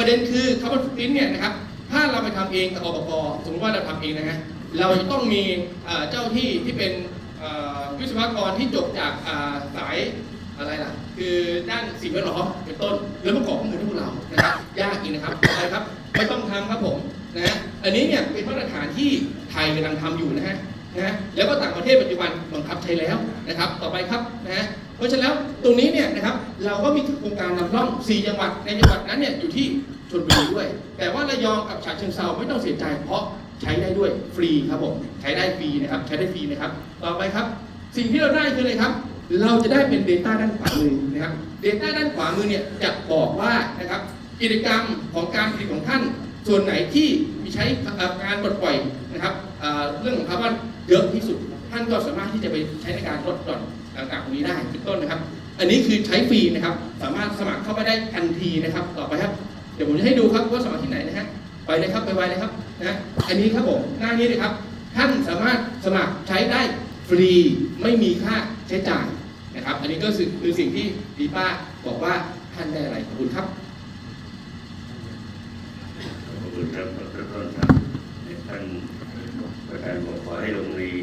ประเด็นคือคาร์บอนฟุตพิ้นเนี่ยนะครับถ้าเราไปทำเองกับอบกสมมติว่าเราทำเองนะฮะเราจะต้องมีเจ้าที่ที่เป็นวิศวกรที่จบจากสายอะไรล่ะ คือด้านสิ่งแวดล้อมเป็นต้น แล้วประกอบข้อมูลให้พวกเรานะครับยากอีกนะครับอะไรครับไม่ต้องทำครับผมนะฮะอันนี้เนี่ยเป็นมาตรฐานที่ไทยกำลังทำอยู่นะฮะ นะแล้วก็ต่างประเทศปัจจุบันบังคับใช้แล้วนะครับ ต่อไปครับนะฮะเพราะฉะนั้นแล้วตรงนี้เนี่ยนะครับเราก็มีโครงการนำร่อง 4 จังหวัดในจังหวัดนั้นเนี่ยอยู่ที่ชลบุรีด้วย แต่ว่าระยองกับฉะเชิงเทราไม่ต้องเสียใจเพราะใช้ได้ด้วยฟรีครับผมใช้ได้ฟรีนะครับใช้ได้ฟรีนะครับต่อไปครับ สิ่งที่เราได้คืออะไรครับ เราจะได้เป็น Data ด้านขวามือนะครับ Data ด้านขวามือเนี่ยจะบอกว่านะครับกิจกรรมของการผลิตของท่าน ส่วนไหนที่มีใช้การปลดปล่อยนะครับเรื่องของคาร์บอนเยอะที่สุด ท่านก็สามารถที่จะไปใช้ในการลดหย่อนต่างๆตรงนี้ได้เป็นต้นนะครับ อันนี้คือใช้ฟรีนะครับ สามารถสมัครเข้าไปได้ทันทีนะครับ ต่อไปครับ เดี๋ยวผมจะให้ดูครับว่าสมัครที่ไหนนะฮะไปเลยครับไปไวเลยครับนะอันนี้ครับผมหน้านี้เลยครับ ท่านสามารถสมัครใช้ได้ฟรีไม่มีค่าใช้จ่ายนะครับ อันนี้ก็คือคือสิ่งที่ดีป้าบอกว่าท่านได้อะไรขอบคุณครับ จากบทต้นครับท่านประธานบอกขอให้โรงเรีย